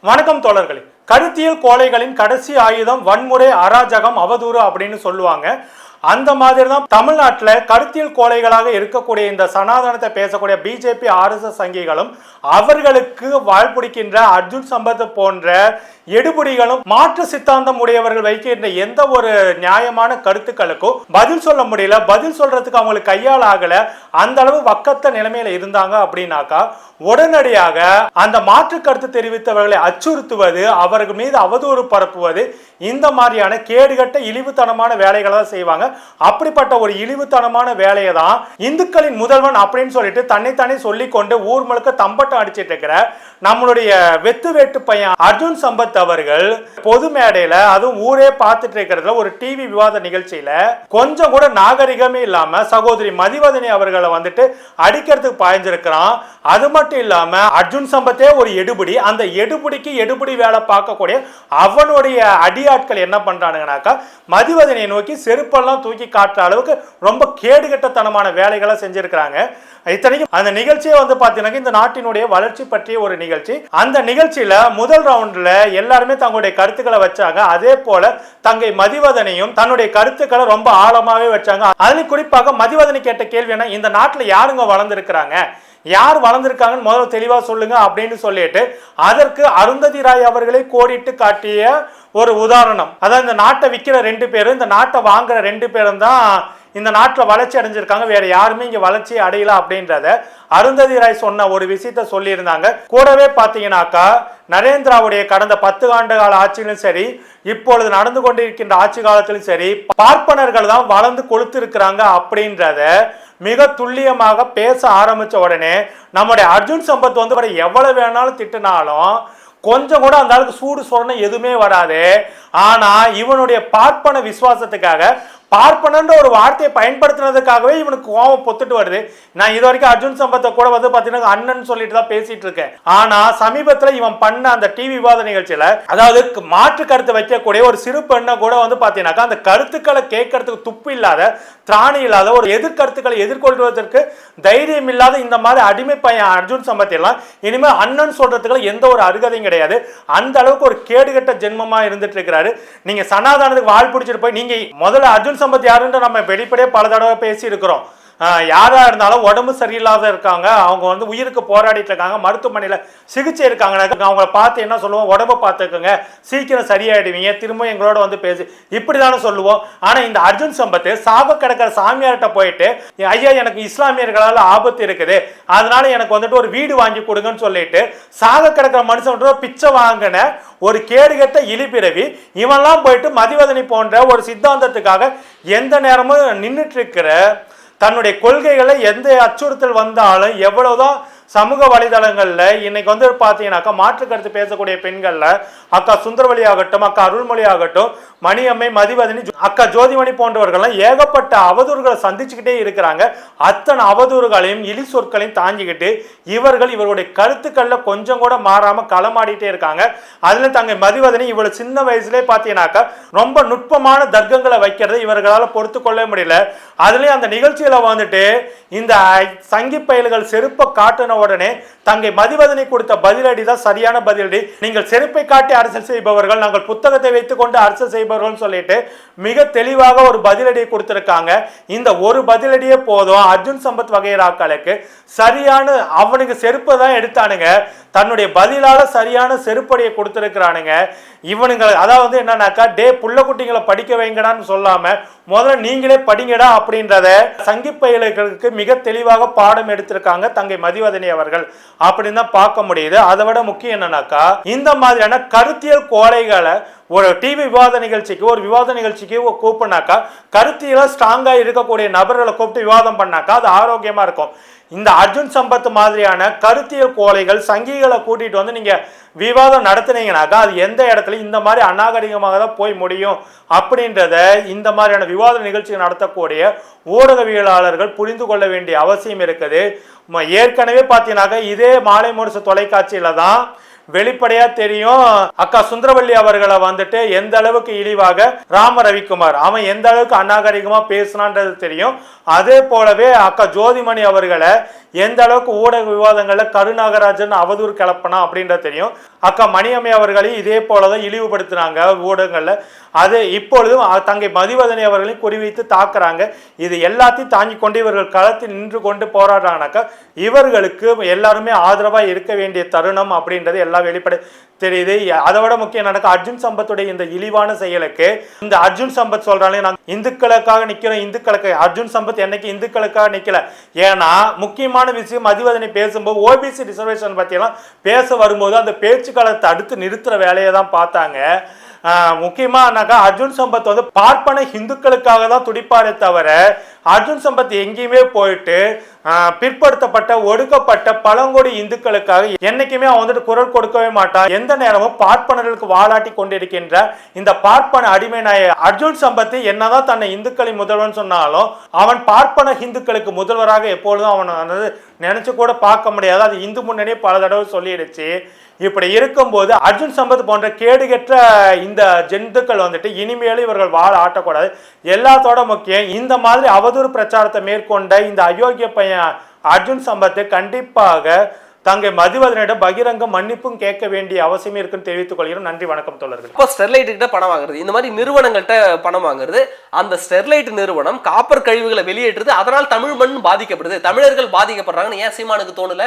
வணக்கம் தோழர்களே. கருத்தியல் கோழைகளின் கடைசி ஆயுதம் வன்முறை அராஜகம் அவதூறு அப்படின்னு சொல்லுவாங்க. அந்த மாதிரி தான் தமிழ்நாட்டில் கருத்தியல் கோலைகளாக இருக்கக்கூடிய இந்த சனாதனத்தை பேசக்கூடிய பிஜேபி ஆர்எஸ்எஸ் சங்கிகளும் அவர்களுக்கு வாழ்பிடிக்கின்ற அர்ஜுன் சம்பத் போன்ற எடுபடிகளும் மாற்று சித்தாந்தம் உடையவர்கள் வைக்கின்ற எந்த ஒரு நியாயமான கருத்துக்களுக்கும் பதில் சொல்ல முடியல. பதில் சொல்றதுக்கு அவங்களுக்கு கையால் ஆகல. அந்த அளவு வக்கத்த நிலைமையில இருந்தாங்க அப்படின்னாக்கா உடனடியாக அந்த மாற்று கருத்து தெரிவித்தவர்களை அச்சுறுத்துவது அவர்கள் மீது அவதூறு பரப்புவது இந்த மாதிரியான கேடுகட்ட இழிவுத்தனமான வேலைகளை தான் செய்வாங்க. அப்படிப்பட்ட ஒரு இழிவுத்தனமான வேலையை தான் இந்துக்களின் முதல்வன் அப்படின்னு சொல்லிட்டு தன்னைத்தானே சொல்லிக்கொண்டு ஊர் முழுக்க தம்பட்டம் அடிச்சிட்டு இருக்கிற நம்மளுடைய வெத்து வேட்டு பையன் அர்ஜுன் சம்பத் அவர்கள் பொது மேடையில அதுவும் ஊரே பார்த்துட்டு இருக்கிறதுல ஒரு டிவி விவாத நிகழ்ச்சியில கொஞ்சம் கூட நாகரிகமே இல்லாம சகோதரி மதிவதனி அவர்களை வந்துட்டு அடிக்கிறதுக்கு பாய்ஞ்சிருக்கிறான். அது மட்டும் இல்லாம அர்ஜுன் சம்பத்தே ஒரு எடுபடி. அந்த எடுபடிக்கு எடுபடி வேலை பார்க்கக்கூடிய அவனுடைய அடியாட்கள் என்ன பண்றானுங்கனாக்கா மதிவதனையை நோக்கி செருப்பெல்லாம் தூக்கி காட்டுற அளவுக்கு ரொம்ப கேடுகட்டத்தனமான வேலைகளை செஞ்சிருக்கிறாங்க. இத்தனைக்கும் அந்த நிகழ்ச்சியே வந்து பார்த்தீங்கன்னா இந்த நாட்டினுடைய வளர்ச்சி பற்றிய ஒரு நிகழ்ச்சி. அந்த நிகழ்ச்சியில் முதல் ரவுண்ட்ல எல்லாருமே தங்களுடைய கருத்துக்களை வச்சாங்க. அதே போல தங்கை மதிவதனையும் தன்னுடைய கருத்துக்களை ரொம்ப ஆழமாகவே வச்சாங்க. அதில் குறிப்பாக மதிவதனை கேட்ட கேள்வி என்ன? இந்த நாட்டில் யாருங்க வளர்ந்துருக்கிறாங்க? யார் வளர்ந்துருக்காங்கன்னு முதல்ல தெளிவாக சொல்லுங்க அப்படின்னு சொல்லிட்டு அதற்கு அருந்ததி ராய் அவர்களே கோடிட்டு காட்டிய ஒரு உதாரணம். அதாவது இந்த நாட்டை விற்கிற ரெண்டு பேரும் இந்த நாட்டை வாங்குற ரெண்டு பேரும் தான் இந்த நாட்டில் வளர்ச்சி அடைஞ்சிருக்காங்க. வேற யாருமே இங்கே வளர்ச்சி அடையல அப்படின்றத அருந்ததி ராய் சொன்ன ஒரு விஷயத்த சொல்லியிருந்தாங்க. கூடவே பார்த்தீங்கன்னாக்கா நரேந்திராவுடைய கடந்த பத்து ஆண்டு கால ஆட்சியிலும் சரி இப்பொழுது நடந்து கொண்டிருக்கின்ற ஆட்சி காலத்திலும் சரி பார்ப்பனர்கள் தான் வளர்ந்து கொளுத்து இருக்கிறாங்க அப்படின்றத மிக துல்லியமாக பேச ஆரம்பிச்ச உடனே நம்முடைய அர்ஜுன் சம்பத் வந்து வர எவ்வளவு வேணாலும் திட்டினாலும் கொஞ்சம் கூட அந்த அளவுக்கு சூடு சொரணம் எதுவுமே வராது. ஆனா இவனுடைய பார்ப்பன விசுவாசத்துக்காக பார்ப்பனன்ற ஒரு வார்த்தையை பயன்படுத்தினதுக்காகவே இவனுக்கு கோவம் பொத்துட்டு வருது. நான் இது வரைக்கும் அர்ஜுன் சம்பத்தை கூட வந்து பார்த்தீங்கன்னா அண்ணன் சொல்லிட்டு தான் பேசிட்டு இருக்கேன். ஆனா சமீபத்தில் இவன் பண்ண அந்த டிவி விவாத நிகழ்ச்சியில அதாவது மாற்று கருத்தை வைக்கக்கூடிய ஒரு சிறு பெண்ணை கூட வந்து பார்த்தீங்கன்னாக்கா அந்த கருத்துக்களை கேட்கறதுக்கு துப்பு இல்லாத திராணி இல்லாத ஒரு எதிர்கருத்துக்களை எதிர்கொள்வதற்கு தைரியம் இல்லாத இந்த மாதிரி அடிமை பையன் அர்ஜுன் சம்பத் எல்லாம் இனிமேல் அண்ணன் சொல்றதுக்கு எந்த ஒரு அருகதையும் கிடையாது. அந்த அளவுக்கு ஒரு கேடுகட்ட ஜென்மமா இருந்துட்டு இருக்கிறாரு. நீங்க சனாதானத்துக்கு வாழ் பிடிச்சிட்டு போய் நீங்க முதல்ல அர்ஜுன் சம்பத் யாருன்னு நம்ம வெளிப்படையா பல தடவை பேசி இருக்கிறோம் யாராக இருந்தாலும் உடம்பு சரியில்லாத இருக்காங்க. அவங்க வந்து உயிருக்கு போராடிட்டு இருக்காங்க. மருத்துவமனையில் சிகிச்சை இருக்காங்க அவங்கள பார்த்து என்ன சொல்லுவோம்? உடம்ப பார்த்துக்கோங்க. சீக்கிரம் சரியாயிடுவீங்க. திரும்ப எங்களோட வந்து பேசி. இப்படிதானே சொல்லுவோம். ஆனால் இந்த அர்ஜுன் சம்பத்து சாப கிடக்கிற சாமியார்கிட்ட போயிட்டு ஐயா எனக்கு இஸ்லாமியர்களால் ஆபத்து இருக்குது. அதனால எனக்கு வந்துட்டு ஒரு வீடு வாங்கி கொடுங்கன்னு சொல்லிட்டு சாக கிடக்கிற மனுஷன் பிச்சை வாங்கின ஒரு கேடுகட்ட இழிபிறவி இவன்லாம் போயிட்டு மதிவதனி போன்ற ஒரு சித்தாந்தத்துக்காக எந்த நேரமும் நின்றுட்டு இருக்கிற தன்னுடைய கொள்கைகளை எந்த அச்சுறுத்தல் வந்தாலும் எவ்வளவுதான் சமூக வலைதளங்களில் இன்னைக்கு வந்து பார்த்தீங்கன்னாக்கா மாற்று கருத்து பேசக்கூடிய பெண்களில் அக்கா சுந்தரவழி ஆகட்டும் அக்கா அருள்மொழி ஆகட்டும் மணியம்மை மதிவதனி அக்கா ஜோதிமணி போன்றவர்கள்லாம் ஏகப்பட்ட அவதூறுகளை சந்திச்சுக்கிட்டே இருக்கிறாங்க. அத்தனை அவதூறுகளையும் இழி சொற்களையும் தாங்கிக்கிட்டு இவர்கள் இவருடைய கருத்துக்கள்ல கொஞ்சம் கூட மாறாமல் களமாடிட்டே இருக்காங்க. அதுல தங்க மதிவதனி இவ்வளவு சின்ன வயசுலேயே பார்த்தீங்கன்னாக்கா ரொம்ப நுட்பமான தர்க்கங்களை வைக்கிறதை இவர்களால் பொறுத்து கொள்ள முடியல. அதுலேயும் அந்த நிகழ்ச்சியில் வந்துட்டு இந்த சங்கி பயல்கள் செருப்பை காட்டின உடனே தங்கை மதிவதனை கொடுத்த பதிலடி தான் சரியான பதிலடி. நீங்கள் செருப்பை காட்டி அரசியல் செய்பவர்கள் நாங்கள் புத்தகத்தை வைத்துக்கொண்டு அரசியல் செய்பவர்கள் சொல்லிட்டு மிக தெளிவாக ஒரு பதிலடியை கொடுத்திருக்காங்க. இந்த ஒரு பதிலடியே போதும். அர்ஜுன் சம்பத் வகைராக்களுக்கு சரியான அவனுக்கு செருப்பை தான் எடுத்தானுங்க. தன்னுடைய பதிலால சரியான செருப்படியை கொடுத்துருக்கிறானுங்க. இவனுங்க அதாவது என்னன்னாக்கா டே புள்ள குட்டிங்களை படிக்க வைங்கடான்னு சொல்லாம முதல்ல நீங்களே படிங்கடா அப்படின்றத சங்கி பயல்களுக்கு மிக தெளிவாக பாடம் எடுத்திருக்காங்க தங்கை மதிவதனை அவர்கள் அப்படின்னு தான் பார்க்க முடியுது. அதை விட முக்கியம் என்னன்னாக்கா இந்த மாதிரியான கருத்தியல் கோலைகளை ஒரு டிவி விவாத நிகழ்ச்சிக்கு ஒரு விவாத நிகழ்ச்சிக்கு கூப்பிட்னாக்கா கருத்தியல ஸ்ட்ராங்காக இருக்கக்கூடிய நபர்களை கூப்பிட்டு விவாதம் பண்ணாக்கா அது ஆரோக்கியமா இருக்கும். இந்த அர்ஜுன் சம்பத் மாதிரியான கருத்தியல் கோலைகள் சங்கிகளை கூட்டிட்டு வந்து நீங்க விவாதம் நடத்துனீங்கனாக்கா அது எந்த இடத்துல இந்த மாதிரி அநாகரிகமாக தான் போய் முடியும் அப்படின்றத இந்த மாதிரியான விவாத நிகழ்ச்சி நடத்தக்கூடிய ஊடகவியலாளர்கள் புரிந்து கொள்ள வேண்டிய அவசியம் இருக்குது. ஏற்கனவே பார்த்தீங்கன்னாக்கா இதே மாலை முரசு தொலைக்காட்சியில தான் வெளிப்படையா தெரியும். அக்கா சுந்தரவல்லி அவர்களை வந்துட்டு எந்த அளவுக்கு இழிவாக ராம ரவிக்குமார் அவன் எந்த அளவுக்கு அநாகரிகமா பேசினான்றது தெரியும். அதே போலவே அக்கா ஜோதிமணி அவர்களை எந்த அளவுக்கு ஊடக விவாதங்களில் கருநாகராஜன் அவதூறு கிளப்பினா அப்படின்றது தெரியும். அக்கா மணியம்மை அவர்களையும் இதே போலதான் இழிவுபடுத்தினாங்க ஊடகங்களில். அது இப்பொழுதும் தங்கை மதிவதனை அவர்களையும் குறிவைத்து தாக்குறாங்க. இது எல்லாத்தையும் தாங்கி கொண்டு இவர்கள் களத்தில் நின்று கொண்டு போராடுறாங்கனாக்கா இவர்களுக்கு எல்லாருமே ஆதரவாக இருக்க வேண்டிய தருணம் அப்படின்றது எல்லாம் வெளிப்பட தெரியுது. அதை விட முக்கியம் நடக்க அர்ஜுன் சம்பத்துடைய இந்த இழிவான செயலுக்கு இந்த அர்ஜுன் சம்பத் சொல்றாங்க நாங்கள் இந்துக்களுக்காக நிற்கிறோம் இந்துக்களுக்கு அர்ஜுன் சம்பத் என்னைக்கு இந்துக்களுக்காக நிற்கல ஏன்னா முக்கியமான விஷயம் மதிவதனை பேசும்போது ஓபிசி ரிசர்வேஷன் பற்றியெல்லாம் பேச வரும்போது அந்த பேச்சுக்காலத்தை அடுத்து நிறுத்துற வேலையை தான் பார்த்தாங்க. முக்கியமானாக்கா அர்ஜுன் சம்பத் வந்து பார்ப்பன இந்துக்களுக்காக தான் துடிப்பாரே தவிர அர்ஜுன் சம்பத் எங்கேயுமே போயிட்டு பிற்படுத்தப்பட்ட ஒடுக்கப்பட்ட பழங்குடி இந்துக்களுக்காக என்னைக்குமே அவன் வந்துட்டு குரல் கொடுக்கவே மாட்டான். எந்த நேரமும் பார்ப்பனர்களுக்கு வாலாட்டி கொண்டிருக்கின்ற இந்த பார்ப்பன அடிமை நாய அர்ஜுன் சம்பத்து என்னதான் தன்னை இந்துக்களின் முதல்வன் சொன்னாலும் அவன் பார்ப்பன இந்துக்களுக்கு முதல்வராக எப்பொழுதும் அவன் வந்து நினைச்சு கூட பார்க்க முடியாது. அது இந்து முன்னணியே பல தடவை சொல்லிடுச்சு. இப்படி இருக்கும்போது அர்ஜுன் சம்பத் போன்ற கேடுகெட்ட இந்த ஜந்துக்கள் வந்துட்டு இனிமேலும் இவர்கள் வாழ ஆட்டக்கூடாது. எல்லாத்தோட முக்கியம் இந்த மாதிரி அவதூறு பிரச்சாரத்தை மேற்கொண்ட இந்த அயோக்கிய பையன் அர்ஜுன் சம்பத்தை கண்டிப்பாக தங்கை மதிவதனிடம் பகிரங்க மன்னிப்பும் கேட்க வேண்டிய அவசியம் இருக்குன்னு தெரிவித்துக் கொள்கிறோம். நன்றி வணக்கம் தோழர்கள். இப்போ ஸ்டெர்லைட் கிட்ட பணம் வாங்குறது. இந்த மாதிரி நிறுவனங்கள்கிட்ட பணம் வாங்குறது. அந்த ஸ்டெர்லைட் நிறுவனம் காப்பர் கழிவுகளை வெளியேற்றுறது அதனால் தமிழ் மண் பாதிக்கப்படுது. தமிழர்கள் பாதிக்கப்படுறாங்கன்னு ஏன் சீமானுக்கு தோணல?